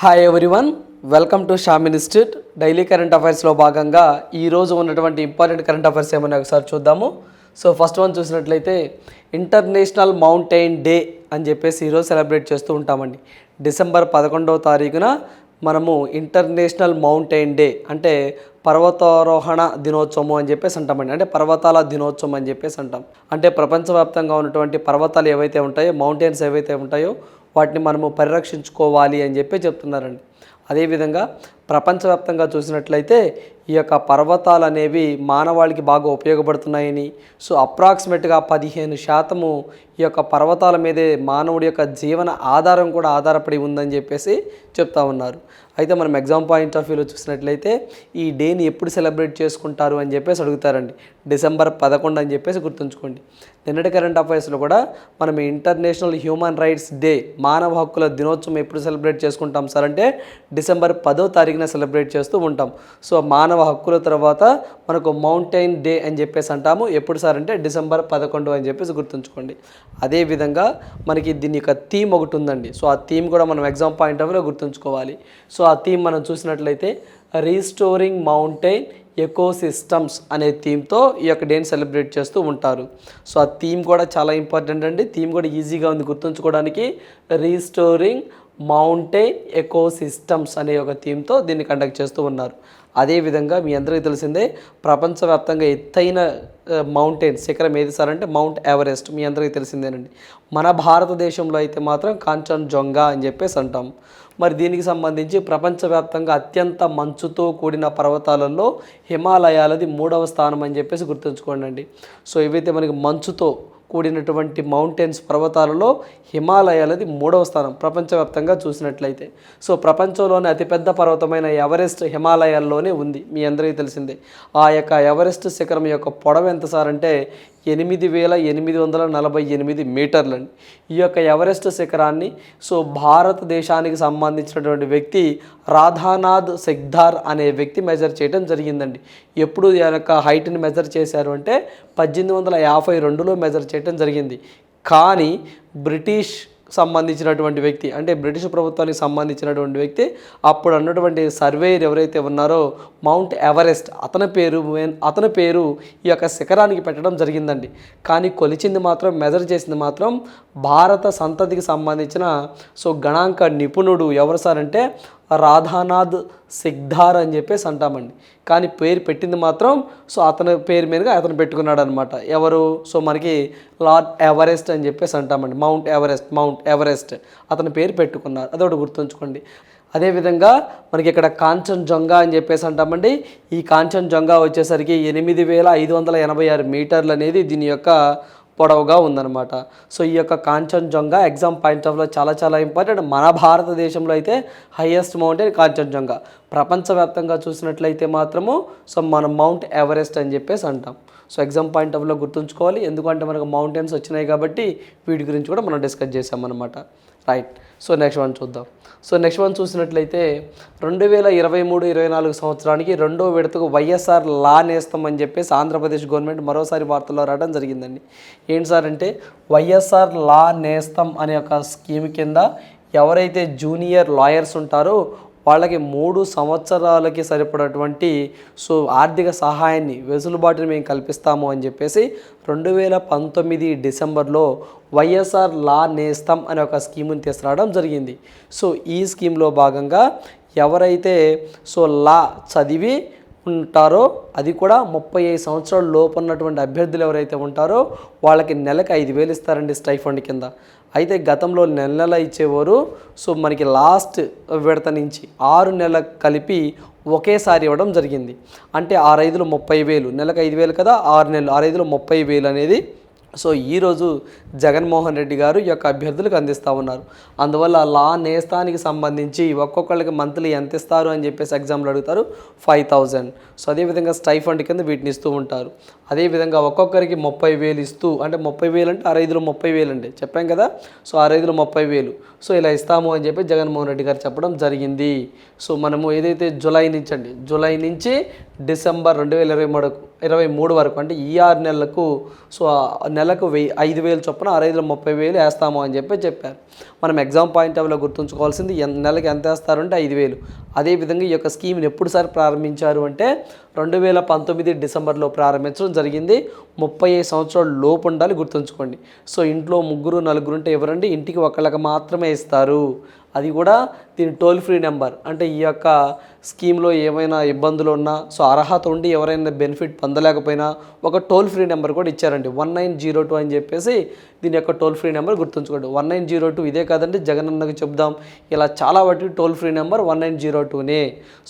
Hi everyone welcome to Sham institute daily current అఫైర్స్లో భాగంగా ఈరోజు ఉన్నటువంటి ఇంపార్టెంట్ కరెంట్ అఫైర్స్ ఏమైనా ఒకసారి చూద్దాము. సో ఫస్ట్ వన్ చూసినట్లయితే ఇంటర్నేషనల్ మౌంటైన్ డే అని చెప్పేసి ఈరోజు సెలబ్రేట్ చేస్తూ ఉంటామండి. డిసెంబర్ పదకొండవ తారీఖున మనము ఇంటర్నేషనల్ మౌంటైన్ డే అంటే పర్వతారోహణ దినోత్సవం అని చెప్పేసి అంటామండి. అంటే పర్వతాల దినోత్సవం అని చెప్పేసి అంటాం. అంటే ప్రపంచవ్యాప్తంగా ఉన్నటువంటి పర్వతాలు ఏవైతే ఉంటాయో మౌంటైన్స్ ఏవైతే ఉంటాయో వాటిని మనము పరిరక్షించుకోవాలి అని చెప్పి చెప్తున్నారండి. అదేవిధంగా ప్రపంచవ్యాప్తంగా చూసినట్లయితే ఈ యొక్క పర్వతాలు అనేవి మానవాళికి బాగా ఉపయోగపడుతున్నాయని. సో అప్రాక్సిమేట్గా పదిహేను శాతము ఈ యొక్క పర్వతాల మీదే మానవుడి యొక్క జీవన ఆధారం కూడా ఆధారపడి ఉందని చెప్పేసి చెప్తా ఉన్నారు. అయితే మనం ఎగ్జామ్ పాయింట్ ఆఫ్ వ్యూలో చూసినట్లయితే ఈ డేని ఎప్పుడు సెలబ్రేట్ చేసుకుంటారు అని చెప్పేసి అడుగుతారండి. డిసెంబర్ పదకొండు అని చెప్పేసి గుర్తుంచుకోండి. నిన్నటి కరెంట్ అఫైర్స్లో కూడా మనం ఇంటర్నేషనల్ హ్యూమన్ రైట్స్ డే మానవ హక్కుల దినోత్సవం ఎప్పుడు సెలబ్రేట్ చేసుకుంటాం సార్ అంటే డిసెంబర్ పదో తారీఖున సెలబ్రేట్ చేస్తూ ఉంటాం. సో మానవ హక్కుల తర్వాత మనకు మౌంటైన్ డే అని చెప్పేసి అంటాము. ఎప్పుడు సార్ అంటే డిసెంబర్ పదకొండు అని చెప్పేసి గుర్తుంచుకోండి. అదేవిధంగా మనకి దీని యొక్క థీమ్ ఒకటి ఉందండి. సో ఆ థీమ్ కూడా మనం ఎగ్జామ్ పాయింట్ ఆఫ్ వ్యూలో గుర్తుంచుకోవాలి. సో ఆ థీమ్ మనం చూసినట్లయితే రీస్టోరింగ్ మౌంటైన్ ఎకోసిస్టమ్స్ అనే థీమ్తో ఈ యొక్క డేని సెలబ్రేట్ చేస్తూ ఉంటారు. సో ఆ థీమ్ కూడా చాలా ఇంపార్టెంట్ అండి. థీమ్ కూడా ఈజీగా ఉంది గుర్తుంచుకోవడానికి. రీస్టోరింగ్ మౌంటైన్ ఎకోసిస్టమ్స్ అనే ఒక థీమ్తో దీన్ని కండక్ట్ చేస్తూ ఉన్నారు. అదేవిధంగా మీ అందరికీ తెలిసిందే ప్రపంచవ్యాప్తంగా ఎత్తైన మౌంటైన్ శిఖరం ఏది సార్ అంటే మౌంట్ ఎవరెస్ట్. మీ అందరికీ తెలిసిందేనండి. మన భారతదేశంలో అయితే మాత్రం కాంచన్ జొంగా అని చెప్పేసి అంటాం. మరి దీనికి సంబంధించి ప్రపంచవ్యాప్తంగా అత్యంత మంచుతో కూడిన పర్వతాలలో హిమాలయాలది మూడవ స్థానం అని చెప్పేసి గుర్తుంచుకోండి సో ఇవైతే మనకి మంచుతో కూడినటువంటి మౌంటైన్స్ పర్వతాలలో హిమాలయాలది మూడవ స్థానం ప్రపంచవ్యాప్తంగా చూసినట్లయితే. సో ప్రపంచంలోనే అతిపెద్ద పర్వతమైన ఎవరెస్ట్ హిమాలయాల్లోనే ఉంది మీ అందరికీ తెలిసిందే. ఆ యొక్క ఎవరెస్ట్ శిఖరం యొక్క పొడవు ఎంత సార్ అంటే ఎనిమిది వేల ఎనిమిది వందల నలభై ఎనిమిది మీటర్లండి. ఈ యొక్క ఎవరెస్ట్ శిఖరాన్ని సో భారతదేశానికి సంబంధించినటువంటి వ్యక్తి రాధానాథ్ సిగ్ధార్ అనే వ్యక్తి మెజర్ చేయడం జరిగిందండి. ఎప్పుడు ఈ యొక్క హైట్ని మెజర్ చేశారు అంటే పద్దెనిమిది వందల యాభై రెండులో మెజర్ చేయడం జరిగింది. కానీ బ్రిటిష్ సంబంధించినటువంటి వ్యక్తి అంటే బ్రిటిష్ ప్రభుత్వానికి సంబంధించినటువంటి వ్యక్తి అప్పుడు అన్నటువంటి సర్వేయర్ ఎవరైతే ఉన్నారో మౌంట్ ఎవరెస్ట్ అతని పేరు అతని పేరు ఈ యొక్క శిఖరానికి పెట్టడం జరిగిందండి. కానీ కొలిచింది మాత్రం మెజర్ చేసింది మాత్రం భారత సంతతికి సంబంధించిన సో గణాంక నిపుణుడు ఎవరు సార్ అంటే రాధానాథ్ సిగ్ధార్ అని చెప్పేసి అంటామండి. కానీ పేరు పెట్టింది మాత్రం సో అతని పేరు మీదుగా అతను పెట్టుకున్నాడు అనమాట ఎవరు? సో మనకి లార్డ్ ఎవరెస్ట్ అని చెప్పేసి అంటామండి. మౌంట్ ఎవరెస్ట్ మౌంట్ ఎవరెస్ట్ అతని పేరు పెట్టుకున్నారు. అదొకటి గుర్తుంచుకోండి. అదేవిధంగా మనకి ఇక్కడ కాంచన్ జొంగా అని చెప్పేసి అంటామండి. ఈ కాంచన్ జొంగా వచ్చేసరికి ఎనిమిది వేల ఐదు వందల ఎనభై ఆరు మీటర్లు అనేది దీని యొక్క పొడవుగా ఉందన్నమాట. సో ఈ యొక్క కాంచన్జంగా ఎగ్జామ్ పాయింట్ ఆఫ్లో చాలా చాలా ఇంపార్టెంట్ మన భారతదేశంలో అయితే హైయెస్ట్ మౌంటైన్ కాంచన్జంగా ప్రపంచవ్యాప్తంగా చూసినట్లయితే మాత్రము సో మనం మౌంట్ ఎవరెస్ట్ అని చెప్పేసి అంటాం. సో ఎగ్జామ్ పాయింట్ ఆఫ్లో గుర్తుంచుకోవాలి. ఎందుకంటే మనకు మౌంటైన్స్ వచ్చినాయి కాబట్టి వీటి గురించి కూడా మనం డిస్కస్ చేసామన్నమాట రైట్ సో నెక్స్ట్ వన్ చూద్దాం. సో నెక్స్ట్ వన్ చూసినట్లయితే రెండు వేల ఇరవై మూడు ఇరవై నాలుగు సంవత్సరానికి రెండో విడతకు వైఎస్ఆర్ లా నేస్తం అని చెప్పేసి ఆంధ్రప్రదేశ్ గవర్నమెంట్ మరోసారి వార్తల్లో రావడం జరిగిందండి. ఏంటి సార్ అంటే వైఎస్ఆర్ లా నేస్తం అనే ఒక స్కీమ్ కింద ఎవరైతే జూనియర్ లాయర్స్ ఉంటారో వాళ్ళకి మూడు సంవత్సరాలకి సరిపడటువంటి సో ఆర్థిక సహాయాన్ని వెసులుబాటుని మేము కల్పిస్తాము అని చెప్పేసి రెండు వేల పంతొమ్మిది డిసెంబర్లో వైఎస్ఆర్ లా నేస్తం అనే ఒక స్కీమ్ని తీసుకురావడం జరిగింది. సో ఈ స్కీమ్లో భాగంగా ఎవరైతే సో లా చదివి ఉంటారో అది కూడా ముప్పై ఐదు సంవత్సరాల లోపు ఉన్నటువంటి అభ్యర్థులు ఎవరైతే ఉంటారో వాళ్ళకి నెలకు ఐదు వేలు ఇస్తారండి స్టైఫండ్ కింద. అయితే గతంలో నెల నెల ఇచ్చేవారు. సో మనకి లాస్ట్ విడత నుంచి ఆరు నెలలు కలిపి ఒకేసారి ఇవ్వడం జరిగింది. అంటే ఆరు ఐదులు ముప్పై వేలు నెలకు ఐదు వేలు కదా ఆరు నెలలు ఆరు ఐదులు ముప్పై వేలు అనేది సో ఈరోజు జగన్మోహన్ రెడ్డి గారు ఈ యొక్క అభ్యర్థులకు అందిస్తూ ఉన్నారు. అందువల్ల లా నేస్తానికి సంబంధించి ఒక్కొక్కళ్ళకి మంత్లీ ఎంత ఇస్తారు అని చెప్పేసి ఎగ్జామ్లో అడుగుతారు? Five thousand. సో అదేవిధంగా స్టైఫండ్ కింద వీటిని ఇస్తూ ఉంటారు. అదేవిధంగా ఒక్కొక్కరికి ముప్పై వేలు ఇస్తూ అంటే ముప్పై వేలు అంటే అరైదులో ముప్పై వేలు అండి. చెప్పాం కదా? సో అరైదులో ముప్పై వేలు. సో ఇలా ఇస్తాము అని చెప్పి జగన్మోహన్ రెడ్డి గారు చెప్పడం జరిగింది. సో మనము ఏదైతే జూలై నుంచి అండి జూలై నుంచి డిసెంబర్ రెండు వేల ఇరవై మూడు ఇరవై మూడు వరకు అంటే ఈ ఆరు నెలలకు సో నెలకు వెయ్యి ఐదు వేలు చొప్పున ఆరు ముప్పై వేలు వేస్తాము అని చెప్పి చెప్పారు. మనం ఎగ్జామ్ పాయింట్ ఆఫ్లో గుర్తుంచుకోవాల్సింది నెలకు నెలకి ఎంత వేస్తారంటే ఐదు వేలు. అదేవిధంగా ఈ యొక్క స్కీమ్ని ఎప్పుడు సార్ ప్రారంభించారు అంటే రెండు వేల పంతొమ్మిది డిసెంబర్లో ప్రారంభించడం జరిగింది. ముప్పై ఐదు సంవత్సరాల లోపు ఉండాలి గుర్తుంచుకోండి. సో ఇంట్లో ముగ్గురు నలుగురు ఉంటే ఎవరండి? ఇంటికి ఒకళ్ళకి మాత్రమే ఇస్తారు. అది కూడా దీని టోల్ ఫ్రీ నెంబర్ అంటే ఈ యొక్క స్కీమ్లో ఏమైనా ఇబ్బందులు ఉన్నా సో అర్హత ఉండి ఎవరైనా బెనిఫిట్ పొందలేకపోయినా ఒక టోల్ ఫ్రీ నెంబర్ కూడా ఇచ్చారండి. వన్ నైన్ జీరో టూ అని చెప్పేసి దీని యొక్క టోల్ ఫ్రీ నెంబర్ గుర్తుంచుకోండి. వన్ నైన్ జీరో టూ ఇదే కాదండి జగనన్నకు చెప్దాం. ఇలా చాలా వాటికి toll free number one nine zero టూనే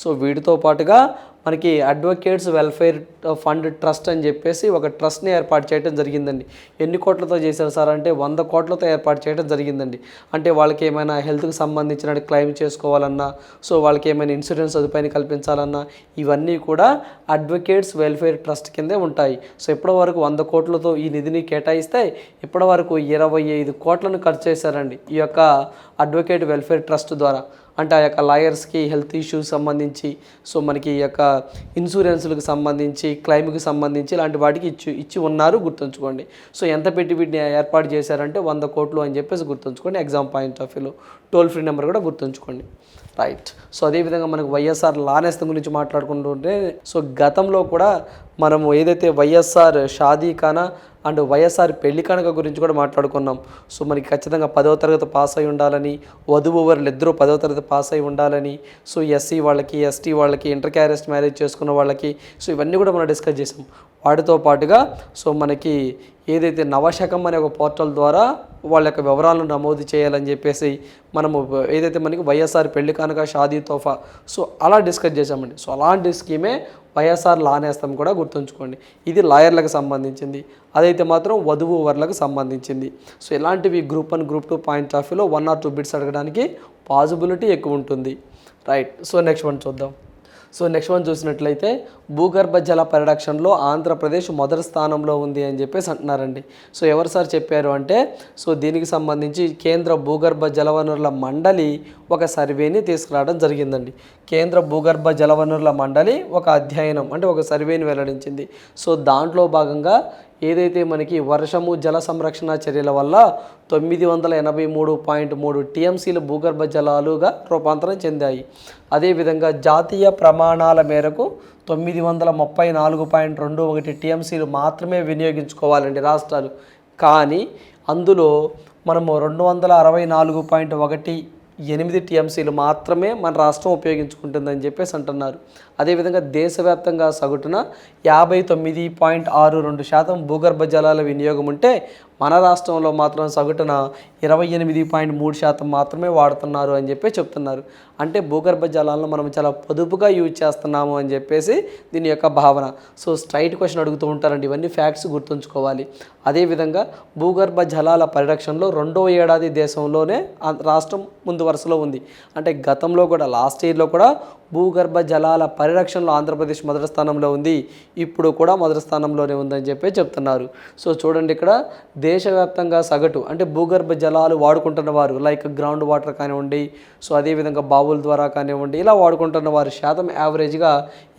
so వీటితో పాటుగా మనకి అడ్వకేట్స్ వెల్ఫేర్ ఫండ్ ట్రస్ట్ అని చెప్పేసి ఒక ట్రస్ట్ని ఏర్పాటు చేయడం జరిగిందండి. ఎన్ని కోట్లతో చేశారు సార్ అంటే వంద కోట్లతో ఏర్పాటు చేయడం జరిగిందండి. అంటే వాళ్ళకి ఏమైనా హెల్త్కి సంబంధించిన క్లెయిమ్ చేసుకోవాలన్నా సో వాళ్ళకి ఏమైనా ఇన్సూరెన్స్ సదుపాయాన్ని కల్పించాలన్నా ఇవన్నీ కూడా అడ్వకేట్స్ వెల్ఫేర్ ట్రస్ట్ కిందే ఉంటాయి. సో ఇప్పటి వరకు వంద కోట్లతో ఈ నిధిని కేటాయిస్తే ఇప్పటివరకు వరకు ఇరవై ఐదు కోట్లను ఖర్చు చేశారండి ఈ యొక్క అడ్వకేట్ వెల్ఫేర్ ట్రస్ట్ ద్వారా. అంటే ఆ యొక్క లాయర్స్కి హెల్త్ ఇష్యూస్ సంబంధించి సో మనకి ఈ యొక్క ఇన్సూరెన్స్లకు సంబంధించి క్లైమ్కి సంబంధించి ఇలాంటి వాటికి ఇచ్చి ఇచ్చి ఉన్నారు గుర్తుంచుకోండి. సో ఎంత పెట్టి వీటిని ఏర్పాటు చేశారంటే వంద కోట్లు అని చెప్పేసి గుర్తుంచుకోండి. ఎగ్జామ్ పాయింట్ ఆఫ్ వ్యూలో టోల్ ఫ్రీ నెంబర్ కూడా గుర్తుంచుకోండి. రైట్ సో అదేవిధంగా మనకు వైఎస్ఆర్ లానేస్తం గురించి మాట్లాడుకుంటుంటే సో గతంలో కూడా మనము ఏదైతే YSR Shaadi Khana and YSR Pelli Kanuka గురించి కూడా మాట్లాడుకున్నాం. సో మనకి ఖచ్చితంగా పదవ తరగతి పాస్ అయి ఉండాలని వధువు వారు ఇద్దరు పదవ తరగతి పాస్ అయి ఉండాలని సో ఎస్సీ వాళ్ళకి ఎస్టీ వాళ్ళకి ఇంటర్ క్యారెస్ట్ మ్యారేజ్ చేసుకున్న వాళ్ళకి సో ఇవన్నీ కూడా మనం డిస్కస్ చేసాం. వాటితో పాటుగా సో మనకి ఏదైతే నవశకం అనే ఒక పోర్టల్ ద్వారా వాళ్ళ యొక్క వివరాలను నమోదు చేయాలని చెప్పేసి మనము ఏదైతే మనకి వైఎస్ఆర్ పెళ్ళి కానుక షాదీ తోఫా సో అలా డిస్కస్ చేశామండి. సో అలాంటి స్కీమే వైఎస్ఆర్ లానేస్తం కూడా గుర్తుంచుకోండి. ఇది లాయర్లకు సంబంధించింది. అదైతే మాత్రం వధువు వరులకు సంబంధించింది. సో ఇలాంటివి group one group two point of వ్యూలో వన్ ఆర్ టూ బిట్స్ అడగడానికి పాసిబిలిటీ ఎక్కువ ఉంటుంది. రైట్. సో నెక్స్ట్ వన్ చూద్దాం. సో నెక్స్ట్ వన్ చూసినట్లయితే భూగర్భ జల పరిరక్షణలో ఆంధ్రప్రదేశ్ మొదటి స్థానంలో ఉంది అని చెప్పేసి అంటున్నారండి. సో ఎవరు సార్ చెప్పారు అంటే సో దీనికి సంబంధించి కేంద్ర భూగర్భ జలవనరుల మండలి ఒక సర్వేని తీసుకురావడం జరిగిందండి. కేంద్ర భూగర్భ జలవనరుల మండలి ఒక అధ్యయనం అంటే ఒక సర్వేని వెల్లడించింది. సో దాంట్లో భాగంగా ఏదైతే మనకి వర్షము జల సంరక్షణ చర్యల వల్ల తొమ్మిది వందల ఎనభై మూడు పాయింట్ మూడు టీఎంసీలు భూగర్భ జలాలుగా రూపాంతరం చెందాయి. అదేవిధంగా జాతీయ ప్రమాణాల మేరకు తొమ్మిది వందల ముప్పై నాలుగు పాయింట్ రెండు ఒకటి టీఎంసీలు మాత్రమే వినియోగించుకోవాలండి రాష్ట్రాలు. కానీ అందులో మనము రెండు వందల అరవై నాలుగు పాయింట్ ఒకటి ఎనిమిది టీఎంసీలు మాత్రమే మన రాష్ట్రం ఉపయోగించుకుంటుందని చెప్పేసి అంటున్నారు. అదేవిధంగా దేశవ్యాప్తంగా సగటున యాభై తొమ్మిది పాయింట్ ఆరు రెండు శాతం భూగర్భ జలాల వినియోగం ఉంటే మన రాష్ట్రంలో మాత్రం సగటున ఇరవై ఎనిమిది పాయింట్ మూడు శాతం మాత్రమే వాడుతున్నారు అని చెప్పి చెప్తున్నారు. అంటే భూగర్భ జలాలను మనం చాలా పొదుపుగా యూజ్ చేస్తున్నాము అని చెప్పేసి దీని యొక్క భావన. సో స్ట్రైట్ క్వశ్చన్ అడుగుతూ ఉంటారండి. ఇవన్నీ ఫ్యాక్ట్స్ గుర్తుంచుకోవాలి. అదేవిధంగా భూగర్భ జలాల పరిరక్షణలో రెండో ఏడాది దేశంలోనే రాష్ట్రం ముందు వరుసలో ఉంది. అంటే గతంలో కూడా లాస్ట్ ఇయర్లో కూడా భూగర్భ జలాల పరిరక్షణలో ఆంధ్రప్రదేశ్ మొదటి స్థానంలో ఉంది. ఇప్పుడు కూడా మొదటి స్థానంలోనే ఉందని చెప్పి చెప్తున్నారు. సో చూడండి ఇక్కడ దేశవ్యాప్తంగా సగటు అంటే భూగర్భ జలాలు వాడుకుంటున్న వారు లైక్ గ్రౌండ్ వాటర్ కానివ్వండి సో అదేవిధంగా బావుల ద్వారా కానివ్వండి ఇలా వాడుకుంటున్న వారి శాతం యావరేజ్గా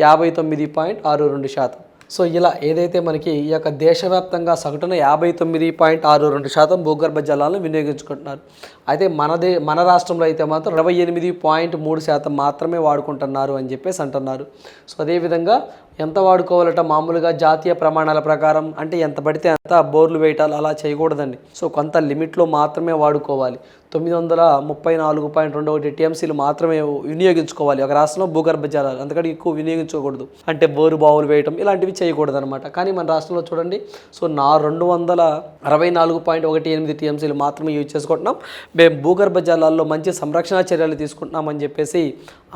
యాభై తొమ్మిది పాయింట్ ఆరు రెండు శాతం. సో ఇలా ఏదైతే మనకి ఈ యొక్క దేశవ్యాప్తంగా సగటున యాభై తొమ్మిది పాయింట్ ఆరు రెండు శాతం భూగర్భ జలాలను వినియోగించుకుంటున్నారు. అయితే మన దే మన రాష్ట్రంలో అయితే మాత్రం ఇరవై ఎనిమిది పాయింట్ మూడు శాతం మాత్రమే వాడుకుంటున్నారు అని చెప్పేసి అంటున్నారు. సో అదేవిధంగా ఎంత వాడుకోవాలట మామూలుగా జాతీయ ప్రమాణాల ప్రకారం? అంటే ఎంత పడితే అంత బోర్లు వేయటాలు అలా చేయకూడదండి. సో కొంత లిమిట్లో మాత్రమే వాడుకోవాలి. తొమ్మిది వందల ముప్పై నాలుగు పాయింట్ రెండు ఒకటి టీఎంసీలు మాత్రమే వినియోగించుకోవాలి. ఒక రాష్ట్రంలో భూగర్భ జలాలు అంతకంటే ఎక్కువ వినియోగించకూడదు. అంటే బోరు బావులు వేయటం ఇలాంటివి చేయకూడదు అనమాట కానీ మన రాష్ట్రంలో చూడండి సో నా రెండు వందల అరవై నాలుగు పాయింట్ ఒకటి ఎనిమిది టీఎంసీలు మాత్రమే యూజ్ చేసుకుంటున్నాం. మేము భూగర్భ జలాల్లో మంచి సంరక్షణ చర్యలు తీసుకుంటున్నామని చెప్పేసి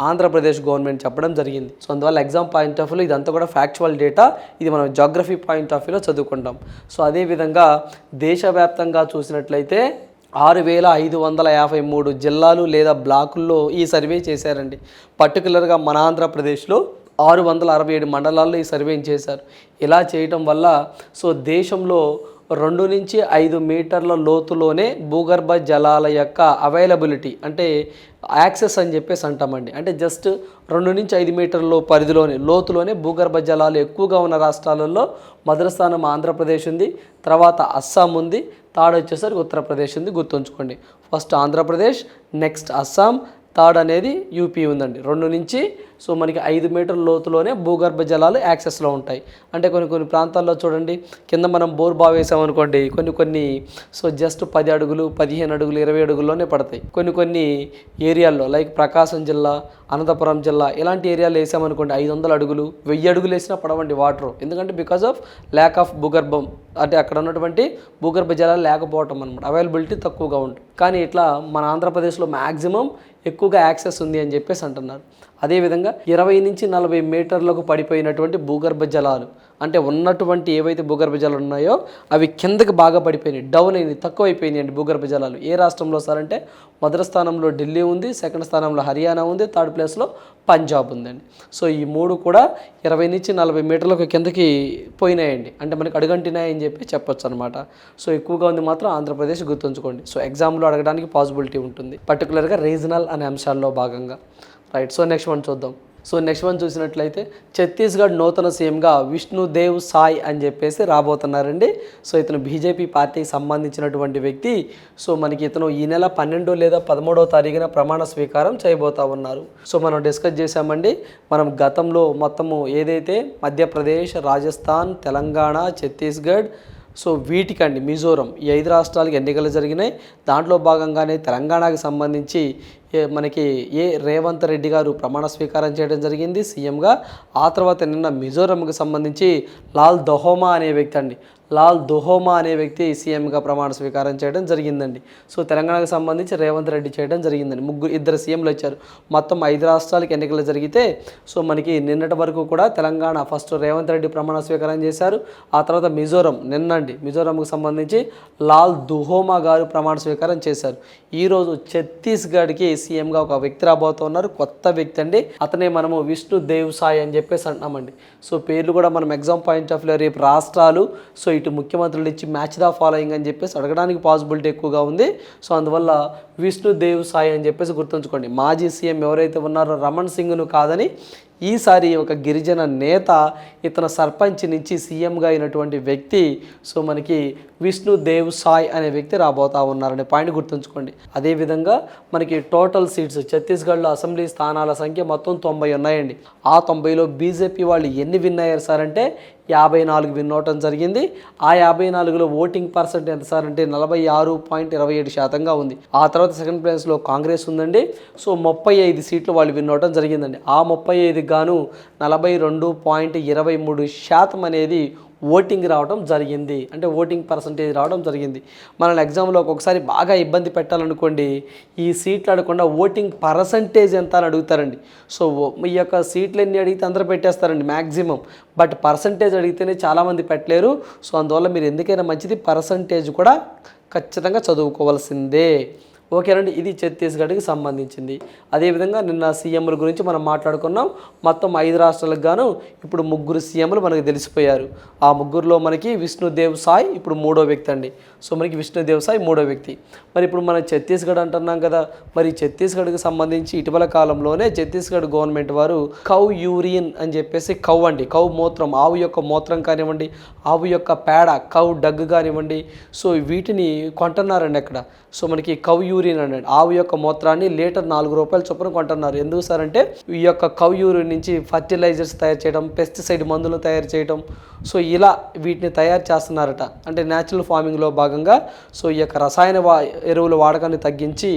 ఆంధ్రప్రదేశ్ గవర్నమెంట్ చెప్పడం జరిగింది. సో అందువల్ల ఎగ్జామ్ పాయింట్ ఆఫ్ వ్యూలో ఇదంతా కూడా ఫ్యాక్చువల్ డేటా. ఇది మనం జాగ్రఫీ పాయింట్ ఆఫ్ వ్యూలో చదువుకుంటాం. సో అదేవిధంగా దేశవ్యాప్తంగా చూసినట్లయితే ఆరు వేల ఐదు వందల యాభై మూడు జిల్లాలు లేదా బ్లాకుల్లో ఈ సర్వే చేశారండి. పర్టికులర్గా మన ఆంధ్రప్రదేశ్లో ఆరు వందల అరవై ఏడు మండలాల్లో ఈ సర్వేని చేశారు. ఇలా చేయటం వల్ల సో దేశంలో రెండు నుంచి ఐదు మీటర్ల లోతులోనే భూగర్భ జలాల యొక్క అవైలబిలిటీ అంటే యాక్సెస్ అని చెప్పేసి అంటామండి. అంటే జస్ట్ రెండు నుంచి ఐదు మీటర్ల పరిధిలోనే లోతులోనే భూగర్భ జలాలు ఎక్కువగా ఉన్న రాష్ట్రాలలో మొదటి స్థానం ఆంధ్రప్రదేశ్ ఉంది. తర్వాత అస్సాం ఉంది. థర్డ్ వచ్చేసరికి ఉత్తరప్రదేశ్ ఉంది. గుర్తుంచుకోండి. First Andhra Pradesh next Assam third అనేది యూపీ ఉందండి. రెండు నుంచి సో మనకి ఐదు మీటర్ల లోతులోనే భూగర్భ జలాలు యాక్సెస్లో ఉంటాయి. అంటే కొన్ని కొన్ని ప్రాంతాల్లో చూడండి కింద మనం బోర్ బావేసామనుకోండి వేసామనుకోండి కొన్ని కొన్ని సో జస్ట్ పది అడుగులు పదిహేను అడుగులు ఇరవై అడుగుల్లోనే పడతాయి. కొన్ని కొన్ని ఏరియాల్లో లైక్ ప్రకాశం జిల్లా అనంతపురం జిల్లా ఇలాంటి ఏరియాలు వేసామనుకోండి ఐదు వందల అడుగులు వెయ్యి అడుగులు వేసినా పడవండి వాటర్. ఎందుకంటే బికాస్ ఆఫ్ ల్యాక్ ఆఫ్ భూగర్భం అంటే అక్కడ ఉన్నటువంటి భూగర్భ జలాలు లేకపోవటం అనమాట అవైలబిలిటీ తక్కువగా ఉంటుంది. కానీ ఇట్లా మన ఆంధ్రప్రదేశ్లో మ్యాక్సిమం ఎక్కువగా యాక్సెస్ ఉంది అని చెప్పేసి అంటున్నారు. అదేవిధంగా ఇరవై నుంచి నలభై మీటర్లకు పడిపోయినటువంటి భూగర్భ జలాలు అంటే ఉన్నటువంటి ఏవైతే భూగర్భ జలాలు ఉన్నాయో అవి కిందకి బాగా పడిపోయినాయి డౌన్ అయినాయి తక్కువ అండి భూగర్భ జలాలు ఏ రాష్ట్రంలో సార్ అంటే మొదటి స్థానంలో ఢిల్లీ ఉంది సెకండ్ స్థానంలో హర్యానా ఉంది థర్డ్ ప్లేస్లో పంజాబ్ ఉందండి. సో ఈ మూడు కూడా ఇరవై నుంచి నలభై మీటర్లకు కిందకి పోయినాయండి. అంటే మనకి అడుగంటినాయని చెప్పి చెప్పొచ్చు అనమాట సో ఎక్కువగా ఉంది మాత్రం ఆంధ్రప్రదేశ్ గుర్తుంచుకోండి. సో ఎగ్జామ్లో అడగడానికి పాసిబిలిటీ ఉంటుంది. పర్టికులర్గా రీజనల్ అనే అంశాల్లో భాగంగా. రైట్ సో నెక్స్ట్ వన్ చూద్దాం. సో నెక్స్ట్ వన్ చూసినట్లయితే ఛత్తీస్గఢ్ నూతన సీఎంగా విష్ణుదేవ్ సాయ్ అని చెప్పేసి రాబోతున్నారండి. సో ఇతను బీజేపీ పార్టీకి సంబంధించినటువంటి వ్యక్తి. సో మనకి ఇతను ఈ నెల పన్నెండో లేదా పదమూడవ తారీఖున ప్రమాణ స్వీకారం చేయబోతా ఉన్నారు. సో మనం డిస్కస్ చేశామండి. మనం గతంలో మొత్తము ఏదైతే మధ్యప్రదేశ్ రాజస్థాన్ తెలంగాణ ఛత్తీస్గఢ్ సో వీటికండి మిజోరం ఈ ఐదు రాష్ట్రాలకి ఎన్నికలు జరిగినాయి. దాంట్లో భాగంగానే తెలంగాణకి సంబంధించి మనకి ఏ రేవంత్ రెడ్డి గారు ప్రమాణ స్వీకారం చేయడం జరిగింది. సీఎంగా ఆ తర్వాత నిన్న మిజోరంకి సంబంధించి లాల్ దొహోమా అనే వ్యక్తి అండి. లాల్ దొహోమా అనే వ్యక్తి సీఎంగా ప్రమాణ స్వీకారం చేయడం జరిగిందండి. సో తెలంగాణకు సంబంధించి రేవంత్ రెడ్డి చేయడం జరిగిందండి. ముగ్గురు ఇద్దరు సీఎంలు వచ్చారు. మొత్తం ఐదు రాష్ట్రాలకు ఎన్నికలు జరిగితే సో మనకి నిన్నటి వరకు కూడా తెలంగాణ ఫస్ట్ రేవంత్ రెడ్డి ప్రమాణ స్వీకారం చేశారు. ఆ తర్వాత మిజోరం నిన్నండి మిజోరంకు సంబంధించి లాల్ దుహోమా గారు ప్రమాణ స్వీకారం చేశారు. ఈరోజు ఛత్తీస్గఢ్కి సీఎంగా ఒక వ్యక్తి రాబోతున్నారు కొత్త వ్యక్తి అండి. అతనే మనము విష్ణు దేవ్ సాయి అని చెప్పేసి అంటున్నామండి. సో పేర్లు కూడా మనం ఎగ్జామ్ పాయింట్ ఆఫ్ వ్యూ రేపు రాష్ట్రాలు సో ఇటు ముఖ్యమంత్రులు ఇచ్చి మ్యాచ్ ద ఫాలోయింగ్ అని చెప్పేసి అడగడానికి పాసిబిలిటీ ఎక్కువగా ఉంది. సో అందువల్ల విష్ణు దేవ్ సాయి అని చెప్పేసి గుర్తుంచుకోండి. మాజీ సీఎం ఎవరైతే ఉన్నారో రమణ్ సింగ్ను కాదని ఈసారి ఒక గిరిజన నేత ఇతను సర్పంచ్ నుంచి సీఎంగా అయినటువంటి వ్యక్తి సో మనకి విష్ణు దేవ్ సాయ్ అనే వ్యక్తి రాబోతా ఉన్నారనే పాయింట్ గుర్తుంచుకోండి. అదేవిధంగా మనకి టోటల్ సీట్స్ ఛత్తీస్గఢ్లో అసెంబ్లీ స్థానాల సంఖ్య మొత్తం తొంభై ఉన్నాయండి. ఆ తొంభైలో బీజేపీ వాళ్ళు ఎన్ని విన్ అయ్యారు సార్ అంటే యాభై నాలుగు విన్నోటం జరిగింది. ఆ యాభై నాలుగులో ఓటింగ్ పర్సెంట్ ఎంత సార్ అంటే నలభై ఆరు పాయింట్ ఇరవై ఏడు శాతంగా ఉంది. ఆ తర్వాత సెకండ్ ప్లేస్లో కాంగ్రెస్ ఉందండి. సో ముప్పై ఐదు సీట్లు వాళ్ళు విన్నోటం జరిగిందండి. ఆ ముప్పై ఐదుకి గాను నలభై రెండు పాయింట్ ఇరవై మూడు శాతం అనేది ఓటింగ్ రావడం జరిగింది. అంటే ఓటింగ్ పర్సంటేజ్ రావడం జరిగింది. మనల్ని ఎగ్జామ్లో ఒక్కొక్కసారి బాగా ఇబ్బంది పెట్టాలనుకోండి ఈ సీట్లు అడగకుండా ఓటింగ్ పర్సంటేజ్ ఎంత అని అడుగుతారండి. సో ఈ యొక్క సీట్లు ఎన్ని అడిగితే అందరూ పెట్టేస్తారండి మ్యాక్సిమం బట్ పర్సంటేజ్ అడిగితేనే చాలామంది పెట్టలేరు. సో అందువల్ల మీరు ఎందుకైనా మంచిది పర్సంటేజ్ కూడా ఖచ్చితంగా చదువుకోవాల్సిందే. ఓకేనండి ఇది ఛత్తీస్గఢ్కి సంబంధించింది. అదేవిధంగా నిన్న సీఎంల గురించి మనం మాట్లాడుకున్నాం. మొత్తం ఐదు రాష్ట్రాలకు గాను ఇప్పుడు ముగ్గురు సీఎంలు మనకు తెలిసిపోయారు. ఆ ముగ్గురులో మనకి విష్ణుదేవ్ సాయ్ ఇప్పుడు మూడో వ్యక్తి అండి. సో మనకి విష్ణుదేవ్ సాయ్ మూడో వ్యక్తి. మరి ఇప్పుడు మనం ఛత్తీస్గఢ్ అంటున్నాం కదా మరి ఛత్తీస్గఢ్కి సంబంధించి ఇటీవల కాలంలోనే ఛత్తీస్గఢ్ గవర్నమెంట్ వారు కౌ యూరియన్ అని చెప్పేసి కౌ అండి కౌ మూత్రం ఆవు యొక్క మూత్రం కానివ్వండి ఆవు యొక్క పేడ కౌ డగ్ కానివ్వండి. సో వీటిని కొంటున్నారండి అక్కడ. సో మనకి కౌ యూరిన్ అండి ఆవు యొక్క మూత్రాన్ని లీటర్ నాలుగు రూపాయల చొప్పున కొంటున్నారు. ఎందుకు సార్ అంటే ఈ యొక్క కౌ యూరిన్ నుంచి ఫర్టిలైజర్స్ తయారు చేయడం పెస్టిసైడ్ మందులు తయారు చేయడం. సో ఇలా వీటిని తయారు చేస్తున్నారట. అంటే న్యాచురల్ ఫార్మింగ్లో భాగంగా సో ఈ యొక్క రసాయన ఎరువుల వాడకాన్ని తగ్గించి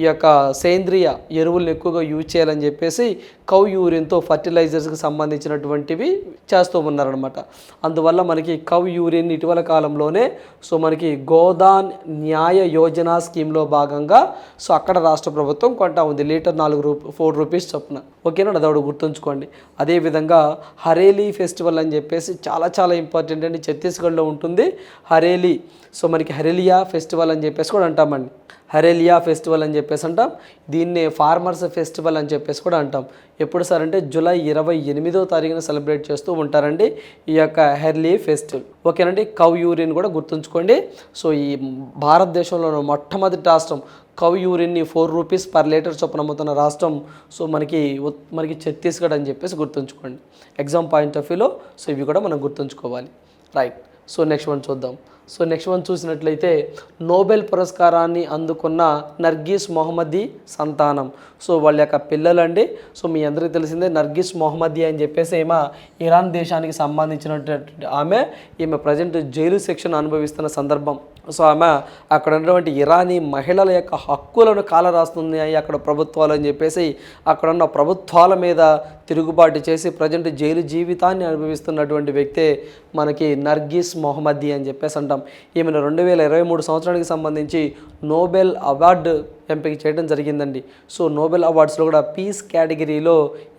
ఈ యొక్క సేంద్రియ ఎరువులను ఎక్కువగా యూజ్ చేయాలని చెప్పేసి కౌ యూరిన్తో ఫర్టిలైజర్స్కి సంబంధించినటువంటివి చేస్తూ ఉన్నారనమాట అందువల్ల మనకి కౌ యూరిన్ ఇటీవల కాలంలోనే సో మనకి గోదాన్ న్యాయ యోజన స్కీమ్లో భాగంగా సో అక్కడ రాష్ట్ర ప్రభుత్వం కొంటా ఉంది. లీటర్ నాలుగు రూ ఫోర్ రూపీస్ చొప్పున. ఓకేనా? అదొకటి గుర్తుంచుకోండి. అదేవిధంగా హరేలీ ఫెస్టివల్ అని చెప్పేసి చాలా చాలా ఇంపార్టెంట్ అండి. ఛత్తీస్గఢ్లో ఉంటుంది. హరేలీ సో మనకి హరెలియా ఫెస్టివల్ అని చెప్పేసి కూడా అంటామండి హరెలియా ఫెస్టివల్ అని చెప్పేసి అంటాం. దీన్ని ఫార్మర్స్ ఫెస్టివల్ అని చెప్పేసి కూడా అంటాం. ఎప్పుడు సార్ అంటే జూలై ఇరవై ఎనిమిదో తారీఖున సెలబ్రేట్ చేస్తూ ఉంటారండి ఈ యొక్క హెర్లీ ఫెస్టివల్. ఓకేనండి? కవ్ యూరిన్ కూడా గుర్తుంచుకోండి. సో ఈ భారతదేశంలో మొట్టమొదటి రాష్ట్రం కవ్ యూరిన్ని ఫోర్ రూపీస్ పర్ లీటర్ చొప్పున అమ్ముతున్న రాష్ట్రం. సో మనకి మనకి ఛత్తీస్గఢ్ అని చెప్పేసి గుర్తుంచుకోండి. ఎగ్జామ్ పాయింట్ ఆఫ్ వ్యూలో సో ఇవి కూడా మనం గుర్తుంచుకోవాలి. రైట్ సో నెక్స్ట్ వన్ చూద్దాం. సో నెక్స్ట్ వన్ చూసినట్లయితే నోబెల్ పురస్కారాన్ని అందుకున్న నర్గీస్ మొహమ్మదీ సంతానం. సో వాళ్ళ యొక్క పిల్లలండి. సో మీ అందరికీ తెలిసిందే నర్గీస్ మొహమ్మదీ అని చెప్పేసి ఈమె ఇరాన్ దేశానికి సంబంధించినటువంటి ఆమె. ఈమె ప్రజెంట్ జైలు శిక్షణ అనుభవిస్తున్న సందర్భం. సో ఆమె అక్కడ ఉన్నటువంటి ఇరానీ మహిళల యొక్క హక్కులను కాలరాస్తున్నాయి అక్కడ ప్రభుత్వాలు అని చెప్పేసి అక్కడ ఉన్న ప్రభుత్వాల మీద తిరుగుబాటు చేసి ప్రజెంట్ జైలు జీవితాన్ని అనుభవిస్తున్నటువంటి వ్యక్తే మనకి నర్గీస్ మొహమ్మదీ అని చెప్పేసి అంటారు. అంటాం ఈమెను రెండు వేల ఇరవై మూడు సంవత్సరానికి సంబంధించి నోబెల్ అవార్డు ఎంపిక చేయడం జరిగిందండి. సో నోబెల్ అవార్డ్స్లో కూడా పీస్ కేటగిరీలో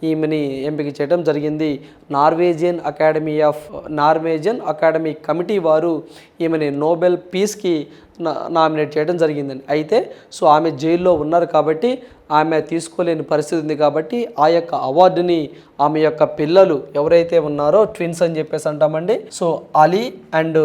ఈమెని ఎంపిక చేయడం జరిగింది. Norwegian academy of Norwegian academy committee వారు ఈమెని నోబెల్ పీస్కి నామినేట్ చేయడం జరిగిందండి. అయితే సో ఆమె జైల్లో ఉన్నారు కాబట్టి ఆమె తీసుకోలేని పరిస్థితి ఉంది కాబట్టి ఆ యొక్క అవార్డుని ఆమె యొక్క పిల్లలు ఎవరైతే ఉన్నారో ట్విన్స్ అని చెప్పేసి అంటామండి. సో అలీ అండ్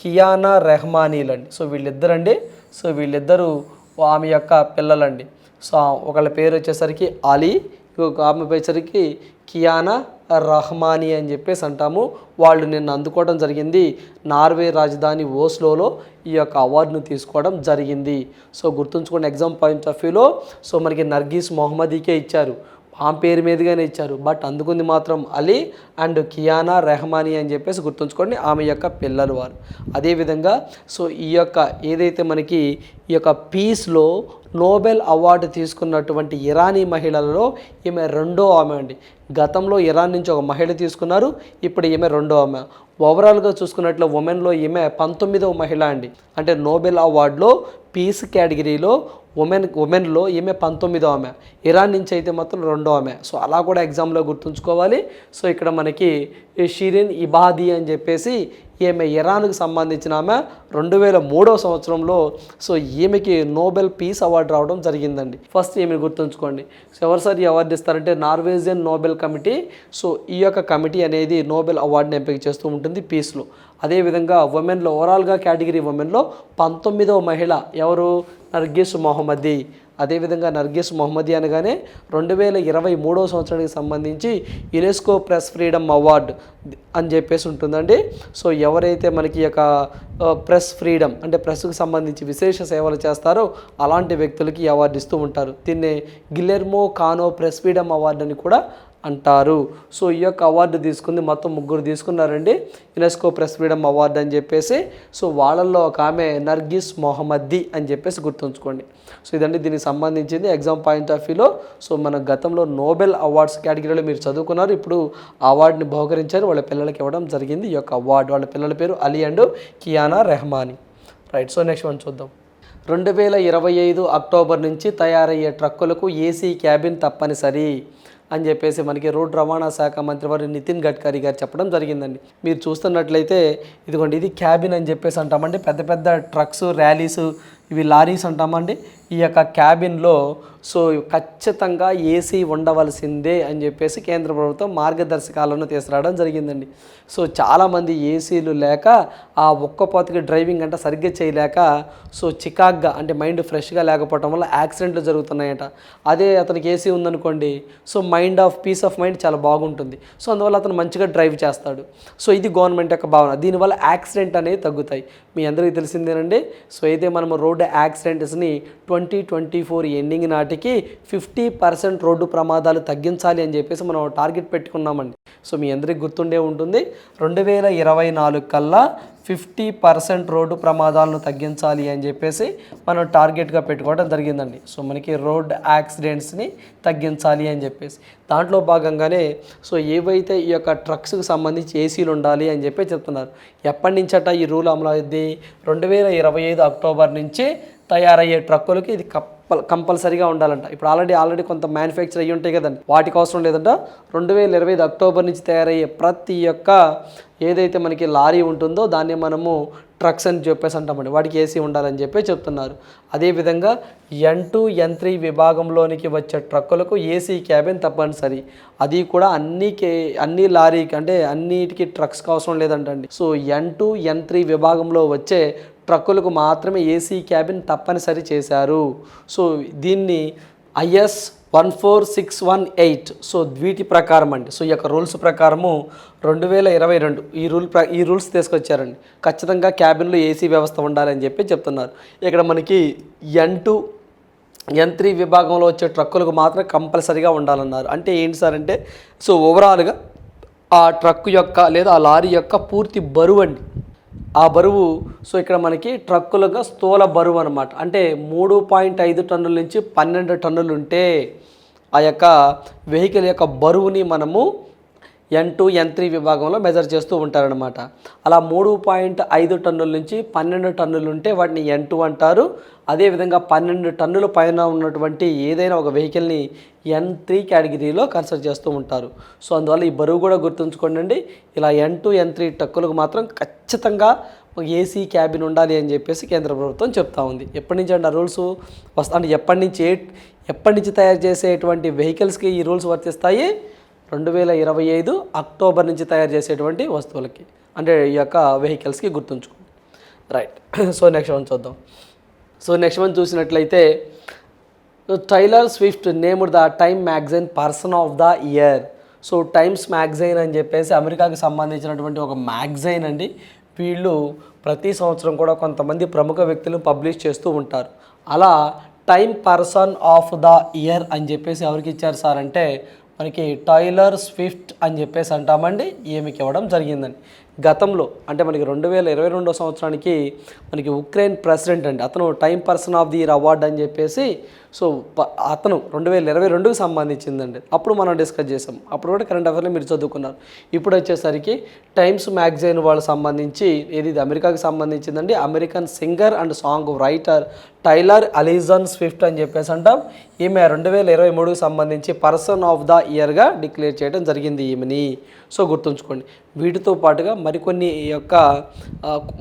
కియానా రెహమానీలండి. సో వీళ్ళిద్దరండి. సో వీళ్ళిద్దరూ ఆమె యొక్క పిల్లలండి. సో ఒకళ్ళ పేరు వచ్చేసరికి అలీ ఇంకొక ఆమె వచ్చేసరికి కియానా రహమానీ అని చెప్పేసి అంటాము. వాళ్ళు నిన్న అందుకోవడం జరిగింది. నార్వే రాజధాని ఓస్లోలో ఈ యొక్క అవార్డును తీసుకోవడం జరిగింది. సో గుర్తుంచుకున్న ఎగ్జామ్ పాయింట్ ఆఫ్ వ్యూలో. సో మనకి నర్గీస్ మొహమ్మదీకే ఇచ్చారు. ఆమె పేరు మీదుగానే ఇచ్చారు. బట్ అందుకుంది మాత్రం అలీ అండ్ కియానా రెహమానీ అని చెప్పేసి గుర్తుంచుకోండి ఆమె యొక్క పిల్లలు వారు. అదేవిధంగా సో ఈ యొక్క ఏదైతే మనకి ఈ యొక్క పీస్లో నోబెల్ అవార్డు తీసుకున్నటువంటి ఇరానీ మహిళలలో ఈమె రెండో ఆమె అండి. గతంలో ఇరాన్ నుంచి ఒక మహిళ తీసుకున్నారు ఇప్పుడు ఈమె రెండో ఆమె. ఓవరాల్గా చూసుకున్నట్లు ఉమెన్లో ఈమె పంతొమ్మిదవ మహిళ అండి. అంటే నోబెల్ అవార్డులో పీస్ కేటగిరీలో ఉమెన్ ఉమెన్లో ఈమె పంతొమ్మిదో ఆమె. ఇరాన్ నుంచి అయితే మాత్రం రెండో ఆమె. సో అలా కూడా ఎగ్జామ్లో గుర్తుంచుకోవాలి. సో ఇక్కడ మనకి షిరిన్ ఇబాది అని చెప్పేసి ఈమె ఇరాన్కు సంబంధించిన ఆమె రెండు వేల మూడవ సంవత్సరంలో సో ఈమెకి నోబెల్ పీస్ అవార్డు రావడం జరిగిందండి. ఫస్ట్ ఈమెను గుర్తుంచుకోండి. సో ఎవరు సార్ ఈ అవార్డు ఇస్తారంటే నార్వేజియన్ నోబెల్ కమిటీ. సో ఈ యొక్క కమిటీ అనేది నోబెల్ అవార్డుని ఎంపిక చేస్తూ ఉంటుంది పీస్లో. అదేవిధంగా ఉమెన్లో ఓవరాల్గా కేటగిరీ ఉమెన్లో పంతొమ్మిదవ మహిళ ఎవరు? నర్గీస్ మొహమ్మదీ అదేవిధంగా నర్గీస్ మొహమ్మదీ అనగానే రెండు వేల ఇరవై మూడో సంవత్సరానికి సంబంధించి యునెస్కో ప్రెస్ ఫ్రీడమ్ అవార్డు అని చెప్పేసి ఉంటుందండి. సో ఎవరైతే మనకి యొక్క ప్రెస్ ఫ్రీడమ్ అంటే ప్రెస్కు సంబంధించి విశేష సేవలు చేస్తారో అలాంటి వ్యక్తులకి అవార్డు ఇస్తూ ఉంటారు. దీన్ని Guillermo Cano press freedom award అని కూడా అంటారు. సో ఈ యొక్క అవార్డు తీసుకుంది మొత్తం ముగ్గురు తీసుకున్నారండి. యునెస్కో ప్రెస్ ఫ్రీడమ్ అవార్డు అని చెప్పేసి సో వాళ్ళల్లో ఒక ఆమె నర్గిస్ మొహమ్మద్దీ అని చెప్పేసి గుర్తుంచుకోండి. సో ఇదండి దీనికి సంబంధించింది ఎగ్జామ్ పాయింట్ ఆఫ్ వ్యూలో. సో మన గతంలో నోబెల్ అవార్డ్స్ కేటగిరీలో మీరు చదువుకున్నారు. ఇప్పుడు అవార్డుని బహుకరించారు. వాళ్ళ పిల్లలకి ఇవ్వడం జరిగింది. ఈ యొక్క అవార్డు వాళ్ళ పిల్లల పేరు Ali and Kiana Rahmani. Right so next one చూద్దాం. రెండు వేల ఇరవై ఐదు అక్టోబర్ నుంచి తయారయ్యే ట్రక్కులకు ఏసీ క్యాబిన్ తప్పనిసరి. అని చెప్పేసి మనకి రోడ్ రవాణా శాఖ మంత్రి వారు నితిన్ గడ్కరీ గారు చెప్పడం జరిగిందండి. మీరు చూస్తున్నట్లయితే ఇదిగోండి ఇది క్యాబిన్ అని చెప్పేసి అంటామండి. పెద్ద పెద్ద ట్రక్స్ ర్యాలీస్ ఇవి లారీస్ అంటామండి. ఈ యొక్క క్యాబిన్లో సో ఖచ్చితంగా ఏసీ ఉండవలసిందే అని చెప్పేసి కేంద్ర ప్రభుత్వం మార్గదర్శకాలను తీసుకురావడం జరిగిందండి. సో చాలామంది ఏసీలు లేక ఆ ఒక్కపోతకి డ్రైవింగ్ అంటే సరిగ్గా చేయలేక సో చికాగ్గా అంటే మైండ్ ఫ్రెష్గా లేకపోవడం వల్ల యాక్సిడెంట్లు జరుగుతున్నాయట. అదే అతనికి ఏసీ ఉందనుకోండి so mind of peace of mind చాలా బాగుంటుంది. సో అందువల్ల అతను మంచిగా డ్రైవ్ చేస్తాడు. సో ఇది గవర్నమెంట్ యొక్క భావన. దీనివల్ల యాక్సిడెంట్ అనేవి తగ్గుతాయి. మీ అందరికీ తెలిసిందేనండి. సో అయితే మనం రోడ్డు యాక్సిడెంట్స్ని ట్వంటీ ట్వంటీ ఫోర్ ఎండింగ్ నాటికి ఫిఫ్టీ పర్సెంట్ రోడ్డు ప్రమాదాలు తగ్గించాలి అని చెప్పేసి మనం టార్గెట్ పెట్టుకున్నామండి. సో మీ అందరికీ గుర్తుండే ఉంటుంది. రెండు వేల ఇరవై నాలుగు కల్లా ఫిఫ్టీ పర్సెంట్ రోడ్డు ప్రమాదాలను తగ్గించాలి అని చెప్పేసి మనం టార్గెట్గా పెట్టుకోవడం జరిగిందండి. సో మనకి రోడ్ యాక్సిడెంట్స్ని తగ్గించాలి అని చెప్పేసి. దాంట్లో భాగంగానే సో ఏవైతే ఈ యొక్క ట్రక్స్కి సంబంధించి ఏసీలు ఉండాలి అని చెప్పి చెప్తున్నారు. ఎప్పటి నుంచట ఈ రూల్ అమలు అయింది రెండు వేల ఇరవై ఐదు అక్టోబర్ నుంచి తయారయ్యే ట్రక్కులకి ఇది కప్పల్ కంపల్సరీగా ఉండాలంట. ఇప్పుడు ఆల్రెడీ ఆల్రెడీ కొంత మ్యానుఫ్యాక్చర్ అయ్యి ఉంటాయి కదండి. వాటికి అవసరం లేదంట. రెండు వేల ఇరవై ఐదు అక్టోబర్ నుంచి తయారయ్యే ప్రతి ఒక్క ఏదైతే మనకి లారీ ఉంటుందో దాన్ని మనము ట్రక్స్ అని చెప్పేసి అంటామండి. వాటికి ఏసీ ఉండాలని చెప్పి చెప్తున్నారు. అదేవిధంగా ఎన్ టూ ఎన్ త్రీ విభాగంలోనికి వచ్చే ట్రక్కులకు ఏసీ క్యాబిన్ తప్పనిసరి. అది కూడా అన్ని కే అన్ని లారీకి అంటే అన్నిటికీ ట్రక్స్కి అవసరం లేదంటండి. So N two N three విభాగంలో వచ్చే ట్రక్కులకు మాత్రమే ఏసీ క్యాబిన్ తప్పనిసరి చేశారు. సో దీన్ని IS one four six one eight so వీటి ప్రకారం అండి. సో ఈ యొక్క రూల్స్ ప్రకారము రెండు వేల ఇరవై రెండు ఈ రూల్ ప్ర ఈ రూల్స్ తీసుకొచ్చారండి. ఖచ్చితంగా క్యాబిన్లో ఏసీ వ్యవస్థ ఉండాలని చెప్పి చెప్తున్నారు. ఇక్కడ మనకి ఎన్ టూ ఎన్ త్రీ విభాగంలో వచ్చే ట్రక్కులకు మాత్రం కంపల్సరీగా ఉండాలన్నారు. అంటే ఏంటి సార్ అంటే సో ఓవరాల్గా ఆ ట్రక్ యొక్క లేదా ఆ లారీ యొక్క పూర్తి బరువు అండి. ఆ బరువు సో ఇక్కడ మనకి ట్రక్కులుగా స్థూల బరువు అనమాట అంటే మూడు పాయింట్ ఐదు టన్నుల నుంచి పన్నెండు టన్నులు ఉంటే ఆ యొక్క వెహికల్ యొక్క బరువుని మనము ఎన్ టూ ఎన్ త్రీ విభాగంలో మెజర్ చేస్తూ ఉంటారనమాట అలా మూడు పాయింట్ ఐదు టన్నుల నుంచి పన్నెండు టన్నులు ఉంటే వాటిని ఎన్ టూ అంటారు. అదేవిధంగా పన్నెండు టన్నుల పైన ఉన్నటువంటి ఏదైనా ఒక వెహికల్ని ఎన్ త్రీ కేటగిరీలో కన్సిడర్ చేస్తూ ఉంటారు. సో అందువల్ల ఈ బరువు కూడా గుర్తుంచుకోండి ఇలా ఎన్ టూ ఎన్ త్రీ ట్రక్కులకు మాత్రం ఖచ్చితంగా ఏసీ క్యాబిన్ ఉండాలి అని చెప్పేసి కేంద్ర ప్రభుత్వం చెప్తా ఉంది. ఎప్పటి నుంచి అండి ఆ రూల్స్ వస్తా అంటే ఎప్పటి నుంచి ఎప్పటి నుంచి తయారు చేసేటువంటి వెహికల్స్కి ఈ రూల్స్ వర్తిస్తాయి? రెండు వేల ఇరవై ఐదు అక్టోబర్ నుంచి తయారు చేసేటువంటి వస్తువులకి అంటే ఈ యొక్క వెహికల్స్కి గుర్తుంచుకోండి. రైట్ సో నెక్స్ట్ వన్ చూద్దాం. సో నెక్స్ట్ వన్ చూసినట్లయితే Taylor Swift named the Time magazine person of the year so Times magazine అని చెప్పేసి అమెరికాకి సంబంధించినటువంటి ఒక మ్యాగజైన్ అండి. వీళ్ళు ప్రతి సంవత్సరం కూడా కొంతమంది ప్రముఖ వ్యక్తులు పబ్లిష్ చేస్తూ ఉంటారు. అలా Time person of the year అని చెప్పేసి ఎవరికి ఇచ్చారు సార్ అంటే మనకి టైలర్ స్విఫ్ట్ అని చెప్పేసి అంటామండి ఈమెకి ఇవ్వడం జరిగిందండి. గతంలో అంటే మనకి రెండు వేల ఇరవై రెండో సంవత్సరానికి మనకి ఉక్రెయిన్ ప్రెసిడెంట్ అండి అతను Time person of the year award అని చెప్పేసి సో అతను రెండు వేల ఇరవై రెండుకు సంబంధించిందండి. అప్పుడు మనం డిస్కస్ చేసాం. అప్పుడు కూడా కరెంట్ అఫైర్లో మీరు చదువుకున్నారు. ఇప్పుడు వచ్చేసరికి టైమ్స్ మ్యాగజైన్ వాళ్ళకి సంబంధించి ఏది ఇది అమెరికాకి సంబంధించిందండి. American singer and song writer Taylor Alison Swift అని చెప్పేసి అంటాం. ఈమె రెండు వేల ఇరవై మూడుకు సంబంధించి పర్సన్ ఆఫ్ ద ఇయర్గా డిక్లేర్ చేయడం జరిగింది ఈమెని. సో గుర్తుంచుకోండి. వీటితో పాటుగా మరికొన్ని యొక్క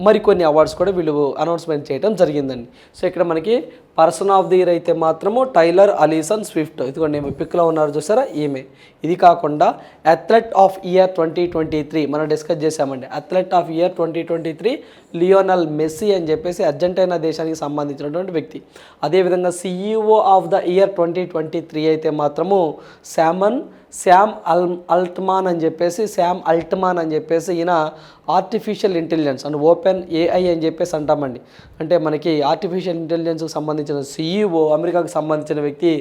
మరికొన్ని అవార్డ్స్ కూడా వీళ్ళు అనౌన్స్మెంట్ చేయడం జరిగిందండి. సో ఇక్కడ మనకి పర్సన్ ఆఫ్ ది ఇయర్ అయితే మాత్రము టైలర్ అలీసన్ స్విఫ్ట్. ఇదిగోండి ఈమె పిక్లో ఉన్నారు చూసారా? ఈమె. ఇది కాకుండా athlete of year twenty twenty three. మనం డిస్కస్ చేసామండి athlete of year twenty twenty three Lionel Messi అని చెప్పేసి అర్జెంటీనా దేశానికి సంబంధించినటువంటి వ్యక్తి. అదేవిధంగా CEO of the year twenty twenty three అయితే మాత్రము శామన్ శామ్ అల్ అల్ట్మాన్ అని చెప్పేసి శామ్ అల్ట్మాన్ అని చెప్పేసి ఈయన artificial intelligence and open AI అని చెప్పేసి అంటామండి. అంటే మనకి ఆర్టిఫిషియల్ ఇంటెలిజెన్స్కి సంబంధించిన సిఇఓ అమెరికాకు సంబంధించిన వ్యక్తి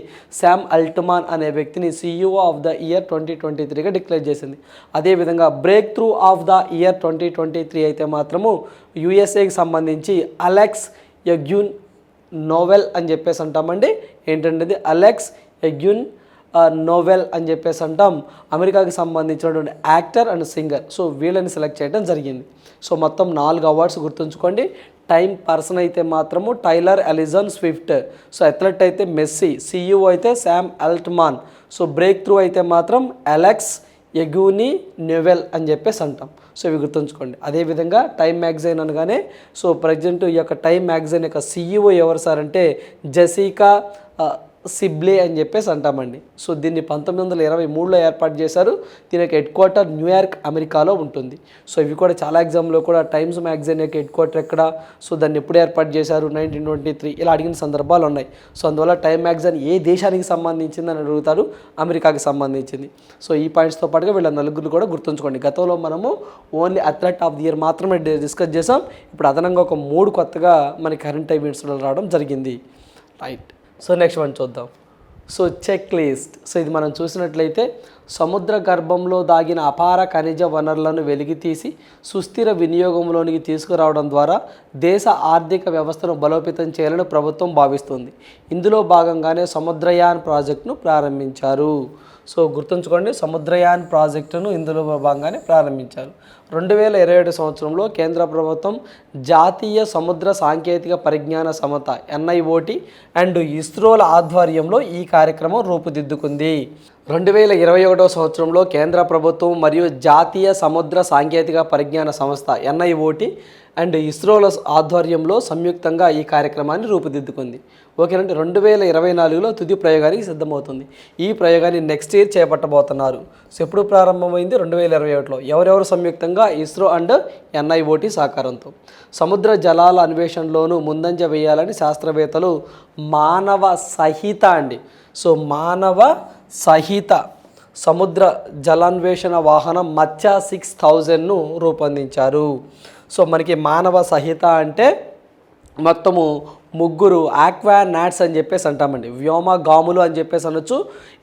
శామ్ అల్ట్మాన్ అనే వ్యక్తిని CEO of the year twenty twenty త్రీగా declare చేసింది. అదేవిధంగా breakthrough of the year twenty twenty three అయితే మాత్రము యుఎస్ఏకి సంబంధించి అలెక్స్ యగ్యూన్ నోవెల్ అని చెప్పేసి అంటామండి. ఏంటంటే అలెక్స్ ఎగ్యున్ నోవెల్ అని చెప్పేసి అంటాం. అమెరికాకి సంబంధించినటువంటి యాక్టర్ అండ్ సింగర్. సో వీళ్ళని సెలెక్ట్ చేయడం జరిగింది. సో మొత్తం నాలుగు అవార్డ్స్ గుర్తుంచుకోండి. టైం పర్సన్ అయితే మాత్రము Taylor Alison Swift. So athlete అయితే మెస్సీ. సీఈఓ అయితే Sam Altman. So breakthrough అయితే మాత్రం అలెక్స్ ఎగుని నెవెల్ అని చెప్పేసి అంటాం. సో ఇవి గుర్తుంచుకోండి. అదేవిధంగా టైమ్ మ్యాగజైన్ అనగానే సో ప్రజెంట్ ఈ యొక్క టైమ్ మ్యాగజైన్ యొక్క సీఈఓ ఎవరు సార్ అంటే జసీకా సిబ్లే అని చెప్పేసి అంటామండి. సో దీన్ని పంతొమ్మిది వందల ఇరవై మూడులో ఏర్పాటు చేశారు. దీని యొక్క హెడ్ క్వార్టర్ న్యూయార్క్ అమెరికాలో ఉంటుంది. సో ఇవి కూడా చాలా ఎగ్జామ్లో కూడా టైమ్స్ మ్యాగజైన్ యొక్క హెడ్ క్వార్టర్ ఎక్కడ? సో దాన్ని ఎప్పుడు ఏర్పాటు చేశారు? నైన్టీన్ ట్వంటీ త్రీ ఇలా అడిగిన సందర్భాలు ఉన్నాయి. సో అందువల్ల టైమ్ మ్యాగజైన్ ఏ దేశానికి సంబంధించింది అని అడుగుతారు? అమెరికాకి సంబంధించింది. సో ఈ పాయింట్స్తో పాటుగా వీళ్ళ నలుగురు కూడా గుర్తుంచుకోండి. గతంలో మనము only athlete of the year మాత్రమే డిస్కస్ చేసాం ఇప్పుడు అదనంగా ఒక మూడు కొత్తగా మనకి కరెంట్ ఈవెంట్స్లో రావడం జరిగింది. రైట్. సో నెక్స్ట్ వన్ చూద్దాం. So checklist. సో ఇది మనం చూసినట్లయితే సముద్ర గర్భంలో దాగిన అపార ఖనిజ వనరులను వెలికితీసి సుస్థిర వినియోగంలోనికి తీసుకురావడం ద్వారా దేశ ఆర్థిక వ్యవస్థను బలోపేతం చేయాలని ప్రభుత్వం భావిస్తుంది. ఇందులో భాగంగానే సముద్రయాన్ ప్రాజెక్టును ప్రారంభించారు. సో గుర్తుంచుకోండి సముద్రయాన్ ప్రాజెక్టును ఇందులో భాగంగానే ప్రారంభించారు. రెండు వేల ఇరవై ఏడు సంవత్సరంలో కేంద్ర ప్రభుత్వం జాతీయ సముద్ర సాంకేతిక పరిజ్ఞాన సమత ఎన్ఐఓటి అండ్ ఇస్రోల ఆధ్వర్యంలో ఈ కార్యక్రమం రూపుదిద్దుకుంది. రెండు వేల ఇరవై ఒకటో సంవత్సరంలో కేంద్ర ప్రభుత్వం మరియు జాతీయ సముద్ర సాంకేతిక పరిజ్ఞాన సంస్థ ఎన్ఐఓటి అండ్ ఇస్రోల ఆధ్వర్యంలో సంయుక్తంగా ఈ కార్యక్రమాన్ని రూపుదిద్దుకుంది. ఓకేనండి రెండు వేల ఇరవై నాలుగులో తుది ప్రయోగానికి సిద్ధమవుతుంది. ఈ ప్రయోగాన్ని నెక్స్ట్ ఇయర్ చేపట్టబోతున్నారు. సో ఎప్పుడు ప్రారంభమైంది? రెండు వేల ఇరవై ఒకటిలో. ఎవరెవరు సంయుక్తంగా? ఇస్రో అండ్ ఎన్ఐఓటి సహకారంతో. సముద్ర జలాల అన్వేషణలోనూ ముందంజ వేయాలని శాస్త్రవేత్తలు మానవ సహిత అండి. సో మానవ సహిత సముద్ర జలాన్వేషణ వాహనం మత్స్య సిక్స్ థౌజండ్ను రూపొందించారు. సో మనకి మానవ సహిత అంటే మొత్తము ముగ్గురు ఆక్వా నాట్స్ అని చెప్పేసి అంటామండి. వ్యోమ గాములు అని చెప్పేసి అనొచ్చు.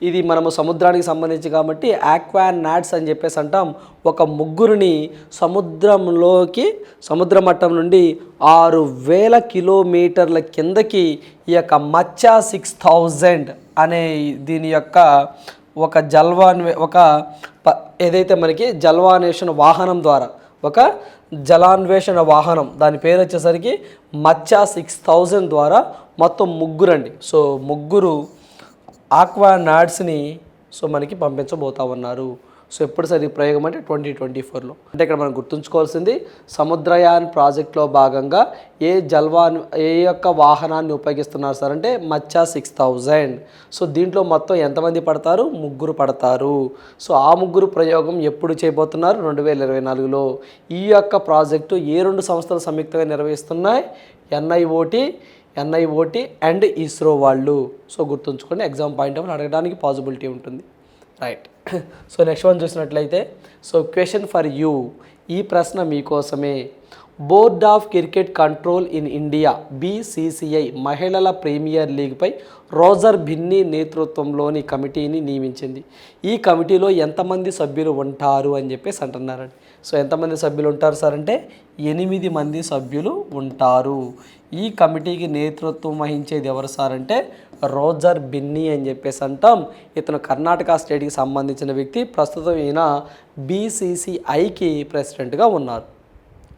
ఇది మనము సముద్రానికి సంబంధించి కాబట్టి ఆక్వా నాట్స్ అని చెప్పేసి అంటాం. ఒక ముగ్గురిని సముద్రంలోకి సముద్ర మట్టం నుండి ఆరు వేల కిలోమీటర్ల కిందకి ఈ యొక్క మచ్చా సిక్స్ థౌజండ్ అనే దీని యొక్క ఒక జల్వాన్వే ఒక ప ఏదైతే మనకి జల్వానేషన్ వాహనం ద్వారా ఒక జలాన్వేషణ వాహనం దాని పేరు వచ్చేసరికి మచ్చా సిక్స్ థౌజండ్ ద్వారా మొత్తం ముగ్గురండి. సో ముగ్గురు ఆక్వా నాడ్స్ని సో మనకి పంపించబోతా ఉన్నారు. సో ఎప్పుడు సరి ప్రయోగం అంటే ట్వంటీ ట్వంటీ ఫోర్లో? అంటే ఇక్కడ మనం గుర్తుంచుకోవాల్సింది సముద్రయాన్ ప్రాజెక్ట్లో భాగంగా ఏ జల్వాన్ ఏ యొక్క వాహనాన్ని ఉపయోగిస్తున్నారు సార్ అంటే మచ్చా సిక్స్ థౌజండ్. సో దీంట్లో మొత్తం ఎంతమంది పడతారు? ముగ్గురు పడతారు. సో ఆ ముగ్గురు ప్రయోగం ఎప్పుడు చేయబోతున్నారు? రెండు వేల ఇరవై నాలుగులో. ఈ యొక్క ప్రాజెక్టు ఏ రెండు సంస్థలు సంయుక్తంగా నిర్వహిస్తున్నాయి? ఎన్ఐఓటి ఎన్ఐఓటి అండ్ ఇస్రో వాళ్ళు. సో గుర్తుంచుకోండి ఎగ్జామ్ పాయింట్ ఆఫ్ అడగడానికి పాసిబిలిటీ ఉంటుంది. రైట్. సో నెక్స్ట్ వన్ చూసినట్లయితే సో క్వశ్చన్ ఫర్ యూ ఈ ప్రశ్న మీకోసమే. Board of cricket control in India BCCI మహిళల ప్రీమియర్ లీగ్పై రోజర్ భిన్నీ నేతృత్వంలోని కమిటీని నియమించింది. ఈ కమిటీలో ఎంతమంది సభ్యులు ఉంటారు అని చెప్పేసి అంటున్నారండి. సో ఎంతమంది సభ్యులు ఉంటారు సార్ అంటే ఎనిమిది మంది సభ్యులు ఉంటారు. ఈ కమిటీకి నేతృత్వం వహించేది ఎవరు సార్ అంటే రోజర్ బిన్నీ అని చెప్పేసి అంటాం. ఇతను కర్ణాటక స్టేట్కి సంబంధించిన వ్యక్తి. ప్రస్తుతం ఈయన బీసీసీఐకి ప్రెసిడెంట్గా ఉన్నారు.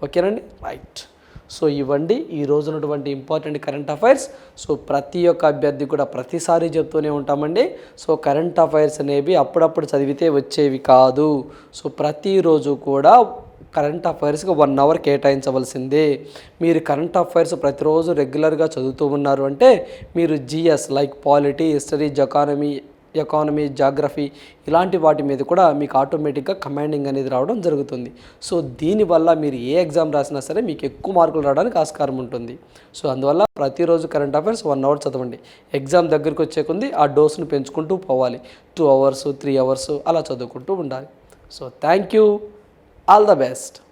ఓకేనండి? రైట్. సో ఇవ్వండి. ఈ రోజునటువంటి ఇంపార్టెంట్ కరెంట్ అఫైర్స్. సో ప్రతి ఒక్క అభ్యర్థి కూడా ప్రతిసారి చెప్తూనే ఉంటామండి. సో కరెంట్ అఫైర్స్ అనేవి అప్పుడప్పుడు చదివితే వచ్చేవి కాదు. సో ప్రతిరోజు కూడా కరెంట్ అఫైర్స్కి వన్ అవర్ కేటాయించవలసిందే. మీరు కరెంట్ అఫైర్స్ ప్రతిరోజు రెగ్యులర్గా చదువుతూ ఉన్నారు అంటే మీరు GS like polity history economy economy geography ఇలాంటి వాటి మీద కూడా మీకు ఆటోమేటిక్గా కమాండింగ్ అనేది రావడం జరుగుతుంది. సో దీనివల్ల మీరు ఏ ఎగ్జామ్ రాసినా సరే మీకు ఎక్కువ మార్కులు రావడానికి ఆస్కారం ఉంటుంది. సో అందువల్ల ప్రతిరోజు కరెంట్ అఫైర్స్ వన్ అవర్ చదవండి. ఎగ్జామ్ దగ్గరికి వచ్చే ఆ డోస్ను పెంచుకుంటూ పోవాలి. టూ అవర్స్ త్రీ అవర్స్ అలా చదువుకుంటూ ఉండాలి. So thank you All the best.